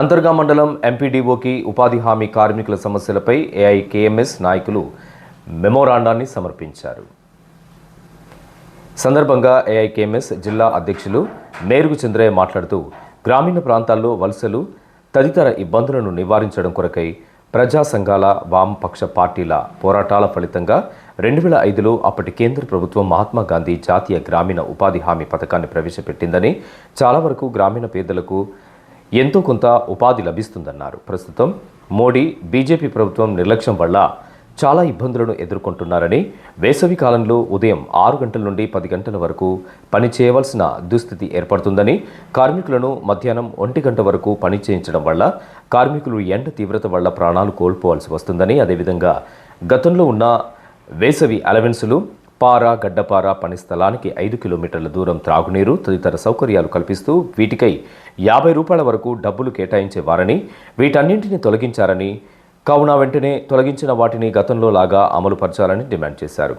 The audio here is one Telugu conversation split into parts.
అంతర్గా మండలం ఎంపీడీఓకి ఉపాధి హామీ కార్మికుల సమస్యలపై ఏఐకేఎంఎస్ నాయకులు మెమోరాండాన్ని సమర్పించారు. సందర్భంగా ఏఐకేఎంఎస్ జిల్లా అధ్యక్షులు మేరుగు చంద్రయ్య మాట్లాడుతూ గ్రామీణ ప్రాంతాల్లో వలసలు తదితర ఇబ్బందులను నివారించడం కొరకై ప్రజా సంఘాల వామపక్ష పార్టీల పోరాటాల ఫలితంగా రెండు వేల ఐదులో అప్పటి కేంద్ర ప్రభుత్వం మహాత్మా గాంధీ జాతీయ గ్రామీణ ఉపాధి హామీ పథకాన్ని ప్రవేశపెట్టిందని చాలా వరకు గ్రామీణ పేదలకు ఎంతో కొంత ఉపాధి లభిస్తుందన్నారు. ప్రస్తుతం మోడీ బీజేపీ ప్రభుత్వం నిర్లక్ష్యం వల్ల చాలా ఇబ్బందులను ఎదుర్కొంటున్నారని వేసవి కాలంలో ఉదయం ఆరు గంటల నుండి పది గంటల వరకు పని చేయవలసిన దుస్థితి ఏర్పడుతుందని కార్మికులను మధ్యాహ్నం ఒంటి గంట వరకు పని చేయించడం వల్ల కార్మికులు ఎండ తీవ్రత వల్ల ప్రాణాలు కోల్పోవాల్సి వస్తుందని అదేవిధంగా గతంలో ఉన్న వేసవి అలవెన్సులు పార గడ్డపార పని స్థలానికి ఐదు కిలోమీటర్ల దూరం త్రాగునీరు తదితర సౌకర్యాలు కల్పిస్తూ వీటికై యాభై రూపాయల వరకు డబ్బులు కేటాయించేవారని వీటన్నింటినీ తొలగించారని కావున వెంటనే తొలగించిన వాటిని గతంలో లాగా అమలు పరచాలని డిమాండ్ చేశారు.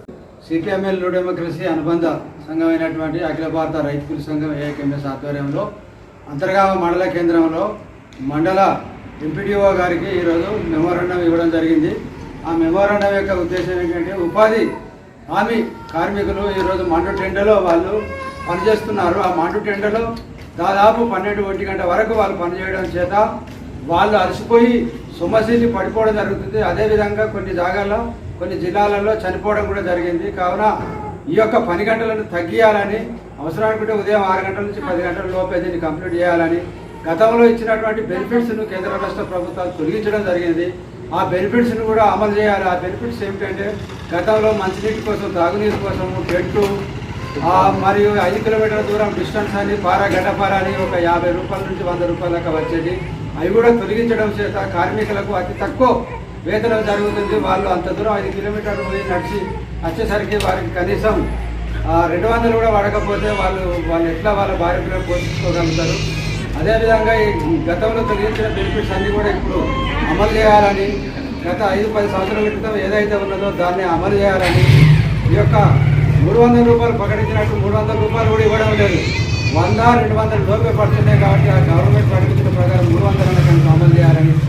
సిపిఎంఎల్ న్యూ డెమోక్రసీ అనుబంధ సంఘమైనటువంటి అఖిల భారత రైతుల సంఘం ఏఐకెంఎస్ ఆధ్వర్యంలో అంతర్గామ మండల కేంద్రంలో మండల ఎంపీడీఓ గారికి ఈరోజు మెమోరాండం ఇవ్వడం జరిగింది. ఆ మెమోరాండం యొక్క ఉద్దేశం ఏంటంటే ఉపాధి హామీ కార్మికులు ఈరోజు మండు టెండలో వాళ్ళు పనిచేస్తున్నారు. ఆ మండు టెండలో దాదాపు పన్నెండు ఒంటి గంట వరకు వాళ్ళు పనిచేయడం చేత వాళ్ళు అలసిపోయి సొమ్మసిల్లి పడిపోవడం జరుగుతుంది. అదేవిధంగా కొన్ని జాగాల్లో కొన్ని జిల్లాలలో చనిపోవడం కూడా జరిగింది. కావున ఈ యొక్క పని గంటలను తగ్గియాలని అవసరానుకుంటే ఉదయం ఆరు గంటల నుంచి పది గంటల లోపే దీన్ని కంప్లీట్ చేయాలని గతంలో ఇచ్చినటువంటి బెనిఫిట్స్ను కేంద్ర రాష్ట్ర ప్రభుత్వాలు తొలగించడం జరిగింది. ఆ బెనిఫిట్స్ని కూడా అమలు చేయాలి. ఆ బెనిఫిట్స్ ఏమిటంటే గతంలో మంచినీటి కోసం తాగునీరు కోసం బెడ్లు మరియు ఐదు కిలోమీటర్ల దూరం డిస్టెన్స్ అని పారా గడ్డపార అని ఒక యాభై రూపాయల నుంచి వంద రూపాయల దాకా వచ్చేది. అవి కూడా తొలగించడం చేత కార్మికులకు అతి తక్కువ వేతనం జరుగుతుంది. వాళ్ళు అంత దూరం ఐదు కిలోమీటర్లు పోయి నడిచి వచ్చేసరికి వారికి కనీసం ఆ, రెండు వందలు కూడా పడకపోతే వాళ్ళు వాళ్ళు ఎట్లా వాళ్ళ భార్య పోషించుకోగలుగుతారు? అదేవిధంగా ఈ గతంలో తొలగించిన బెనిఫిట్స్ అన్నీ కూడా ఇప్పుడు అమలు చేయాలని గత ఐదు పది సంవత్సరాల క్రితం ఏదైతే ఉన్నదో దాన్ని అమలు చేయాలని ఈ యొక్క మూడు వందల రూపాయలు ప్రకటించినట్టు మూడు వందల రూపాయలు కూడా ఇవ్వడం లేదు. వంద రెండు వందల లోపే పడుతున్నాయి కాబట్టి ఆ గవర్నమెంట్ ప్రకటించిన ప్రకారం మూడు వందల కనుక అమలు చేయాలని